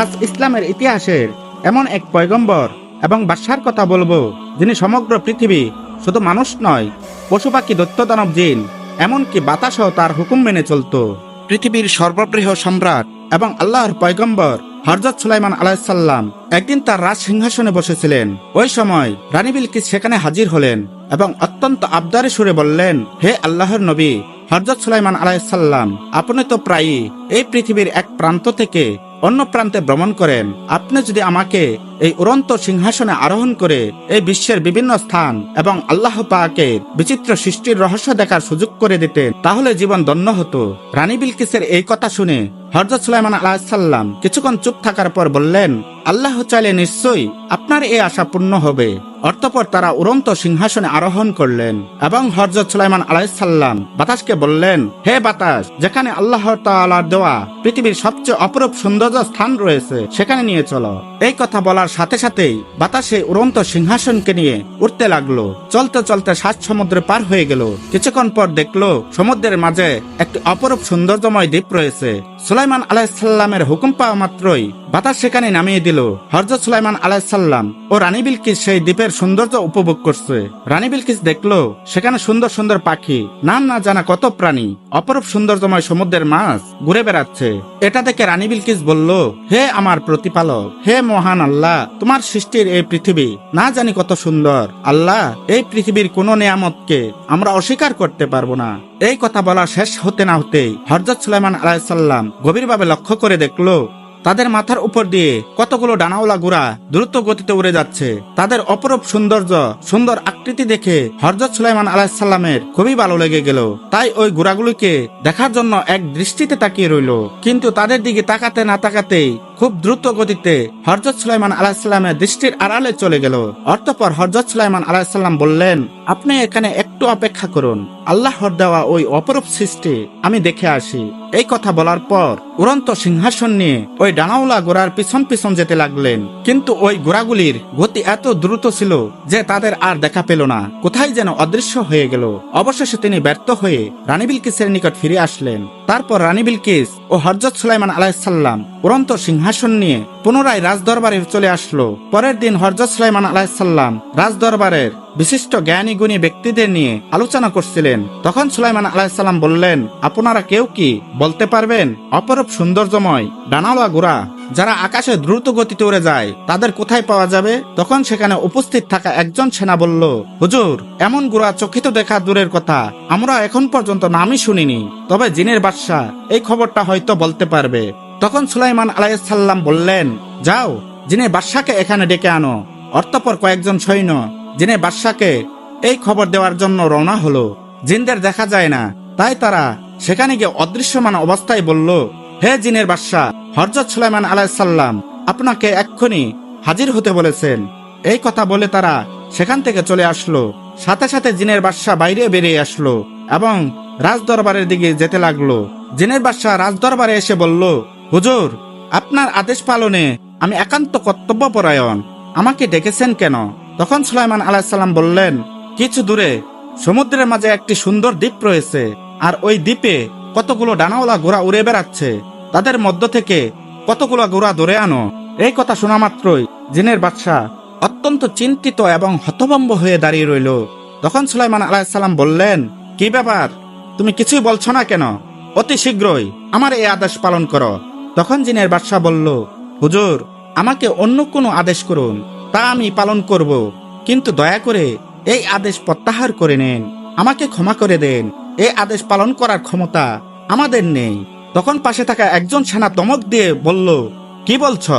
আজ ইসলামের ইতিহাসের এমন এক পয়গম্বর এবং বাদশার কথা বলব, যিনি সমগ্র পৃথিবী শুধু মানুষ নয়, পশু পাখি দৈত্য দানব জিন, এমনকি বাতাসও তার হুকুম মেনে চলত। পৃথিবীর সর্ববৃহৎ সম্রাট এবং আল্লাহর পয়গম্বর হরজত সুলাইমান আলাইসাল্লাম একদিন তার রাজ সিংহাসনে বসেছিলেন। ওই সময় রানী বিলকিস সেখানে হাজির হলেন এবং অত্যন্ত আবদারে সুরে বললেন, হে আল্লাহর নবী হরজত সুলাইমান আলাইসাল্লাম আপনি তো প্রায়ই এই পৃথিবীর এক প্রান্ত থেকে অন্য প্রান্তে ভ্রমণ করেন। আপনি যদি আমাকে এই উড়ন্ত সিংহাসনে আরোহণ করে এই বিশ্বের বিভিন্ন স্থান এবং আল্লাহ পাকের বিচিত্র সৃষ্টির রহস্য দেখার সুযোগ করে দিতেন, তাহলে জীবন ধন্য হতো। রানী বিলকিসের এই কথা শুনে হরজত সুলাইমান আলাহিসাল্লাম কিছুক্ষণ চুপ থাকার পর বললেন, আল্লাহ চাইলে নিশ্চয়ই আপনার এই আশা পূর্ণ হবে। অর্থপর তারা উড়ন্ত সিংহাসনে আরোহণ করলেন এবং হরজত সুলাইমান আলাইসাল্লাম বাতাসকে বললেন, হে বাতাস, যেখানে আল্লাহ তাআলার দেওয়া পৃথিবীর সবচেয়ে অপরূপ সৌন্দর্য স্থান রয়েছে, সেখানে নিয়ে চলো। এই কথা বলার সাথে সাথেই বাতাসে উড়ন্ত সিংহাসনকে নিয়ে উঠতে লাগল। চলতে চলতে সাত সমুদ্রে পার হয়ে গেল। কিছুক্ষণ পর দেখল, সমুদ্রের মাঝে একটি অপরূপ সৌন্দর্যময় দ্বীপ রয়েছে। সুলাইমান আলাইসাল্লামের হুকুম পাওয়া মাত্রই বাতাস সেখানে নামিয়ে দিল। হরজত সুলাইমান আলাইসাল্লাম ও রানী বিলকিস সেই দ্বীপের সৌন্দর্য উপভোগ করছে। রানী বিলকিস দেখল, সেখানে সুন্দর সুন্দর পাখি, নাম না জানা কত প্রাণী, অপরূপ সৌন্দর্যময় সমুদ্রের মাছ ঘুরে বেড়াচ্ছে। এটা দেখে রানী বিলকিস বলল, হে আমার প্রতিপালক, হে মহান আল্লাহ, তোমার সৃষ্টির এই পৃথিবী না জানি কত সুন্দর। আল্লাহ, এই পৃথিবীর কোন নিয়ামতকে আমরা অস্বীকার করতে পারব না। এই কথা বলা শেষ হতে না হতেই হরজত সুলাইমান আলাইসাল্লাম গভীরভাবে লক্ষ্য করে দেখল তাদের মাথার উপর দিয়ে কতগুলো ডানাওলা গুড়া দ্রুত গতিতে উড়ে যাচ্ছে। তাদের অপরূপ সৌন্দর্য, সুন্দর আকৃতি দেখে হরজত সুলাইমান আলাহিসাল্লামের খুবই ভালো লেগে গেল। তাই ওই গুড়াগুলিকে দেখার জন্য এক দৃষ্টিতে তাকিয়ে রইল। কিন্তু তাদের দিকে তাকাতে না তাকাতেই খুব দ্রুত গতিতে হরজত সুলাইমান আলাহিসাল্লামের দৃষ্টির আড়ালে চলে গেল। অর্থপর হরজত সুলাইমান আলাহিসাল্লাম বললেন, আপনি এখানে একটু অপেক্ষা করুন। আল্লাহর দেওয়া ওই অপরূপ সৃষ্টি আমি দেখে আসি। এই কথা বলার পর উড়ন্ত সিংহাসন নিয়ে ওই ডানাওলা গোড়ার পিছন পিছন যেতে লাগলেন। কিন্তু ওই গোড়াগুলির গতি এত দ্রুত ছিল যে তাদের আর দেখা পেল না। কোথায় যেন অদৃশ্য হয়ে গেল। অবশেষে তিনি ব্যর্থ হয়ে রানী বিলকিসের নিকট ফিরে আসলেন। তারপর রানী বিলকিস ও হরজত সুলাইমান আলাহিসাল্লাম উড়ন্ত সিংহাসন নিয়ে পুনরায় রাজদরবারে চলে আসলো। পরের দিন হরজত সুলাইমান আলাহিসাল্লাম রাজদরবারের বিশিষ্ট জ্ঞানী গুণী ব্যক্তিদের নিয়ে আলোচনা করছিলেন। তখন সুলাইমান আলাহিসাল্লাম বললেন, আপনারা কেউ কি বলতে পারবেন? অপরূপ সৌন্দর্যময় ডানাওয়া গোড়া যারা আকাশে দ্রুত গতিতে উড়ে যায়, তাদের কোথায় পাওয়া যাবে? তখন সেখানে উপস্থিত থাকা একজন সেনা বলল, হুজুর, এমন গুড়া চকিত দেখা দূরের কথা। আমরা এখন পর্যন্ত নামই শুনিনি। তবে জিনের বাদশাহ এই খবরটা হয়তো বলতে পারবে। তখন সুলাইমান আলাইসাল্লাম বললেন, যাও, যিনি বাদশাকে এখানে ডেকে আনো। অর্থপর কয়েকজন সৈন্য, যিনি বাদশাকে এই খবর দেওয়ার জন্য রওনা হলো। জিনদের দেখা যায় না। তাই তারা সেখানে গিয়ে অদৃশ্যমান অবস্থায় বলল, হে জিনের বাদশাহ হরজত সুলাইমান আলাইসাল্লাম আপনাকে এক্ষুনি হাজির হতে বলেছেন। এই কথা বলে তারা সেখান থেকে চলে আসলো। সাথে সাথে জিনের বাদশাহ বাইরে বেরিয়ে আসলো এবং রাজদরবারের দিকে যেতে লাগল। জিনের বাদশাহ রাজদরবারে এসে বলল হুজুর, আপনার আদেশ পালনে আমি একান্ত কর্তব্যপরায়ণ। আমাকে ডেকেছেন কেন? তখন সুলাইমান আলাহিসাল্লাম বললেন, কিছু দূরে, সমুদ্রের মাঝে একটি সুন্দর দ্বীপ রয়েছে, আর ওই দ্বীপে কতগুলো ডানাওয়ালা ঘোড়া উড়ে বেড়াচ্ছে। তাদের মধ্য থেকে কতগুলো ঘোড়া ধরে আনো। এই কথা শোনা মাত্রই জিনের বাদশাহ অত্যন্ত চিন্তিত এবং হতভম্ব হয়ে দাঁড়িয়ে রইল। তখন সুলাইমান আলাহিসাল্লাম বললেন, কি ব্যাপার? তুমি কিছুই বলছো না কেন? অতি শীঘ্রই আমার এই আদেশ পালন করো। তখন জিনের বাদশাহ বলল, হুজুর, আমাকে অন্য কোনো আদেশ করুন, তা আমি পালন করব। কিন্তু দয়া করে এই আদেশ প্রত্যাহার করে নেন। আমাকে ক্ষমা করে দেন। এই আদেশ পালন করার ক্ষমতা আমাদের নেই। তখন পাশে থাকা একজন সেনা তমক দিয়ে বলল, কি বলছ?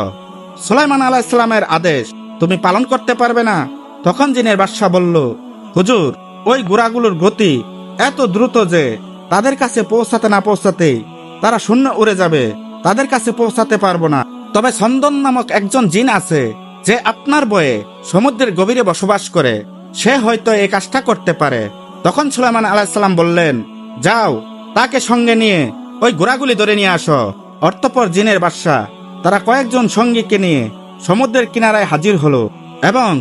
সুলাইমান আলাহিসাল্লামের আদেশ তুমি পালন করতে পারবে না? তখন জিনের বাদশাহ বলল, হুজুর, ওই গুড়াগুলোর গতি এত দ্রুত যে তাদের কাছে পৌঁছাতে না পৌঁছাতেই তারা শূন্য উড়ে যাবে। তাদের কাছে পৌঁছাতে পারব না। তবে সন্দন নামক একজন জিন আছে, যে আপনার বয়ে সমুদ্রের গভীরে বসবাস করে। সে হয়তো এই কাজটা করতে পারে। তখন সুলাইমান আলাহিসাল্লাম বললেন, যাও, তাকে সঙ্গে নিয়ে ওই ঘোড়াগুলি ধরে নিয়ে আসো। অর্থপর জিনের বাদশা তারা কয়েকজন সঙ্গীকে নিয়ে সমুদ্রের কিনারায় হাজির হলো এবং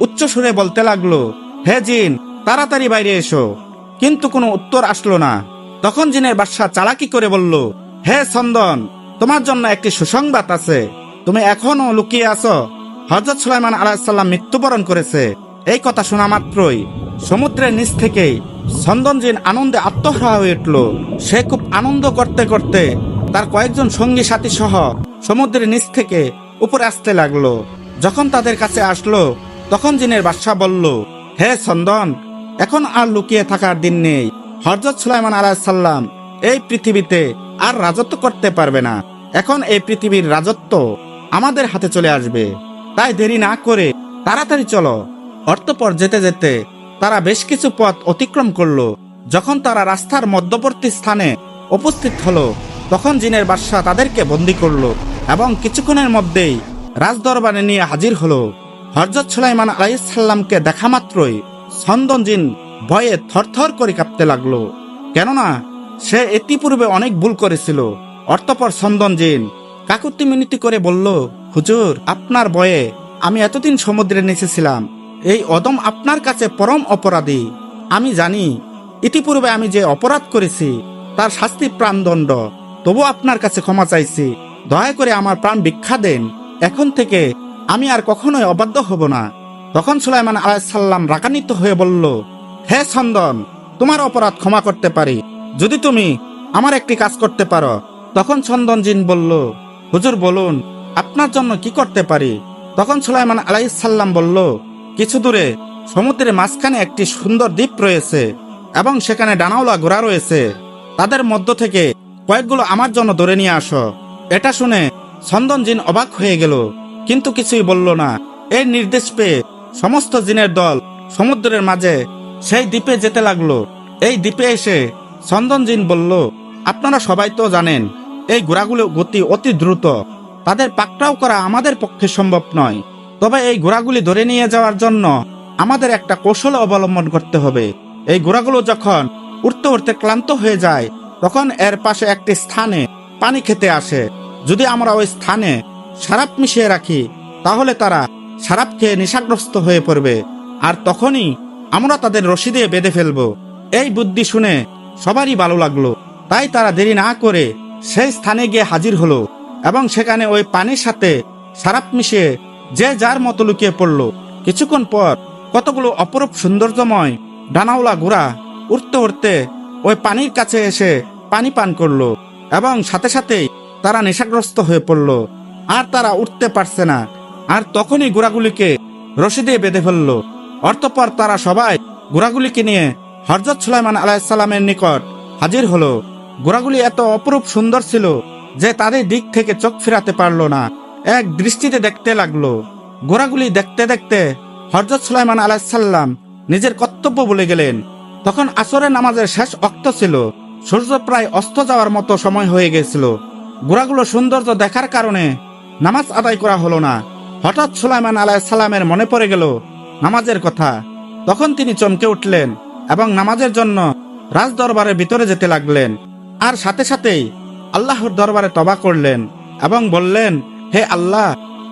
উচ্চ সুরে বলতে লাগল, হে জিন, তাড়াতাড়ি বাইরে এসো। কিন্তু কোনো উত্তর আসলো না। তখন জিনের বাদশাহ চালাকি করে বলল, হে সন্দন তোমার জন্য একটি সুসংবাদ আছে। তুমি এখনও লুকিয়ে আছো। হজরত সুলাইমান আলাহিসাল্লাম মৃত্যুবরণ করেছে। এই কথা শোনা মাত্রই সমুদ্রের নিচ থেকেই সন্দনজিন আনন্দে আত্মহারা হয়ে উঠল। সে খুব আনন্দ করতে করতে তার কয়েকজন সঙ্গী সাথী সহ সমুদ্রের নিচ থেকে উপরে আসতে লাগল। যখন তাদের কাছে আসলো, তখন জিনের বাদশাহ বলল, হে সন্দন, এখন আর লুকিয়ে থাকার দিন নেই। হরজত সুলাইমান আলাহিসাল্লাম এই পৃথিবীতে আর রাজত্ব করতে পারবে না। এখন এই পৃথিবীর রাজত্ব আমাদের হাতে চলে আসবে। তাই দেরি না করে তাড়াতাড়ি চলো। অর্থপর যেতে যেতে তারা বেশ কিছু পথ অতিক্রম করল। যখন তারা রাস্তার মধ্যবর্তী স্থানে উপস্থিত হলো, তখন জিনের বাদশাহ তাদেরকে বন্দি করল এবং কিছুক্ষণের মধ্যেই রাজদরবারে নিয়ে হাজির হলো। হরজত সুলাইমান আলাইসাল্লামকে দেখা মাত্রই সন্দন জিন ভয়ে থরথর করে কাঁপতে লাগল। কেননা সে ইতিপূর্বে অনেক ভুল করেছিল। অর্থপর সন্দন জিন। কাকুতি মিনতি করে বলল, হুজুর, আপনার বয়ে আমি এতদিন সমুদ্রে নেচেছিলাম। এই অদম আপনার কাছে পরম অপরাধী। আমি জানি, ইতিপূর্বে আমি যে অপরাধ করেছি, তার শাস্তি প্রাণদণ্ড। তবু আপনার কাছে ক্ষমা চাইছি। দয়া করে আমার প্রাণ ভিক্ষা দেন। এখন থেকে আমি আর কখনোই অবাধ্য হব না। তখন সুলাইমান আলাইসাল্লাম রাগান্বিত হয়ে বলল, হে সন্দন তোমার অপরাধ ক্ষমা করতে পারি। যদি তুমি আমার একটি কাজ করতে পারো তখন চন্দন জিন বলল, হুজুর বলুন, আপনার জন্য কি করতে পারি? তখন সুলাইমান আলাইসাল্লাম বলল, কিছু দূরে সমুদ্রের মাঝখানে একটি সুন্দর দ্বীপ রয়েছে এবং সেখানে ডানাওলা ঘোড়া রয়েছে। তাদের মধ্য থেকে কয়েকগুলো আমার জন্য ধরে নিয়ে আসো। এটা শুনে চন্দন জিন অবাক হয়ে গেল, কিন্তু কিছুই বলল না। এর নির্দেশ পেয়ে সমস্ত জিনের দল সমুদ্রের মাঝে সেই দ্বীপে যেতে লাগল। এই দ্বীপে এসে চন্দন জিন বলল, আপনারা সবাই তো জানেন এই ঘোড়াগুলো গতি অতি দ্রুত। তাদের পাকটাও করা আমাদের পক্ষে সম্ভব নয়। তবে এই ঘোড়াগুলি ধরে নিয়ে যাওয়ার জন্য আমাদের একটা কৌশল অবলম্বন করতে হবে। এই ঘোড়াগুলো যখন উঠতে উঠতে ক্লান্ত হয়ে যায়, তখন এর পাশে একটি স্থানে পানি খেতে আসে। যদি আমরা ওই স্থানে সারাপ মিশিয়ে রাখি, তাহলে তারা সারাপ খেয়ে নেশাগ্রস্ত হয়ে পড়বে। আর তখনই আমরা তাদের রশি দিয়ে বেঁধে ফেলব। এই বুদ্ধি শুনে সবারই ভালো লাগল। তাই তারা দেরি না করে সেই স্থানে গিয়ে হাজির হলো এবং সেখানে ওই পানির সাথে সারাপ মিশিয়ে যে যার মতো লুকিয়ে পড়ল। কিছুক্ষণ পর কতগুলো অপরূপ সৌন্দর্যময় ডানাওলা ঘোড়া উঠতে উঠতে ওই পানির কাছে এসে পানি পান করল এবং সাথে সাথেই তারা নেশাগ্রস্ত হয়ে পড়ল। আর তারা উঠতে পারছে না। আর তখনই ঘোড়াগুলিকে রশি দিয়ে বেঁধে ফেলল। অর্থপর তারা সবাই ঘোড়াগুলিকে নিয়ে হরজত সুলাইমান আলাইসাল্লামের নিকট হাজির হলো। ঘোড়াগুলি এত অপরূপ সুন্দর ছিল যে তাদের দিক থেকে চোখ ফিরাতে পারল না। এক দৃষ্টিতে দেখতে লাগল। ঘোড়াগুলি দেখতে দেখতে হরজত সুলাইমান আলাইসাল্লাম নিজের কর্তব্য বলে গেলেন। তখন আসরের নামাজের শেষ অক্ত ছিল। সূর্য প্রায় অস্ত যাওয়ার মতো সময় হয়ে গেছিল। ঘোড়াগুলো সৌন্দর্য দেখার কারণে নামাজ আদায় করা হলো না। হঠাৎ সুলাইমান আলাইসাল্লামের মনে পড়ে গেল নামাজের কথা। তখন তিনি চমকে উঠলেন এবং নামাজের জন্য রাজ দরবারের ভিতরে যেতে লাগলেন। আর সাথে সাথেই আল্লাহর দরবারে তবা করলেন এবং বললেন, হে আল্লাহ,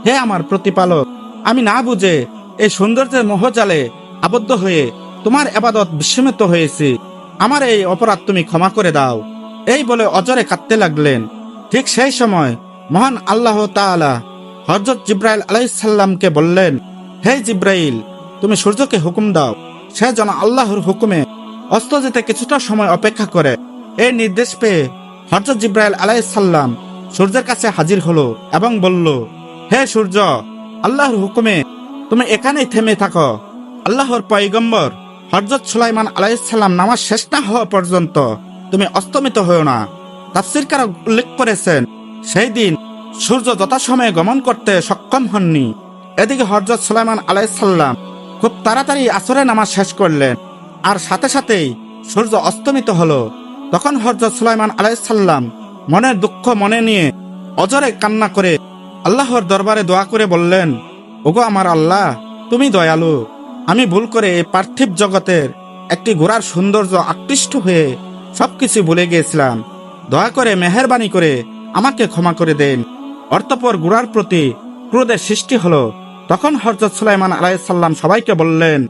হে আমার প্রতিপালক, আমি না বুঝে এই সৌন্দর্যের মোহজালে আবদ্ধ হয়ে তোমার এবাদত বিস্মিত হয়েছি। আমার এই অপরাধ তুমি ক্ষমা করে দাও। এই বলে অজরে কাঁদতে লাগলেন। ঠিক সেই সময় মহান আল্লাহ তাআলা হজরত জিব্রাইল আলাইসাল্লামকে বললেন, হে জিব্রাইল, তুমি সূর্যকে হুকুম দাও। সে যেন আল্লাহর হুকুমে অস্ত যেতে কিছুটা সময় অপেক্ষা করে। এই নির্দেশ পেয়ে হজরত জিব্রাইল আলাইসাল্লাম সূর্যের কাছে হাজির হলো এবং বলল, হে সূর্য, আল্লাহর হুকুমে তুমি এখানেই থেমে থাকো। আল্লাহর পয়গম্বর হজরত সুলাইমান আলাইসাল্লাম নামাজ শেষ না হওয়া পর্যন্ত তুমি অস্তমিত হও না। তাফসির কারা উল্লেখ করেছেন, সেই দিন সূর্য যথাসময়ে গমন করতে সক্ষম হননি। এদিকে হজরত সুলাইমান আলাইসাল্লাম খুব তাড়াতাড়ি আসরে নামাজ শেষ করলেন, আর সাথে সাথেই সূর্য অস্তমিত হলো। তখন হজরত সুলাইমান আলাইসাল্লাম মনের দুঃখ মনে নিয়ে অজরে কান্না করে আল্লাহর দরবারে দোয়া করে বললেন, ওগো আমার আল্লাহ, তুমি দয়ালু। আমি ভুল করে এই পার্থিব জগতের একটি ঘোড়ার সৌন্দর্য আকৃষ্ট হয়ে সবকিছু ভুলে গিয়েছিলাম। দয়া করে মেহরবানি করে আমাকে ক্ষমা করে দেন। অর্থপর ঘোড়ার প্রতি ক্রোধের সৃষ্টি হলো। তখন হরজত সুলাইমান আলাইসাল্লাম সবাইকে বললেন,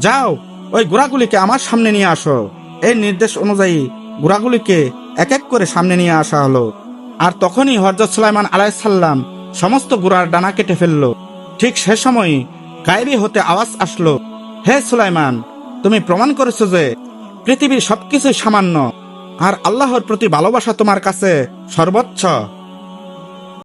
যাও, ওই ঘোড়াগুলিকে আমার সামনে নিয়ে আসো। এই নির্দেশ অনুযায়ী ঘোড়াগুলিকে এক এক করে সামনে নিয়ে আসা হলো। আর তখনই হরজত সুলাইমান আলাইসাল্লাম সমস্ত গুড়ার ডানা কেটে ফেলল। ঠিক সে সময় গায়েবি হতে আওয়াজ আসলো, হে সুলাইমান, তুমি প্রমাণ করেছ যে পৃথিবীর সবকিছুই সামান্য, আর আল্লাহর প্রতি ভালোবাসা তোমার কাছে সর্বোচ্চ।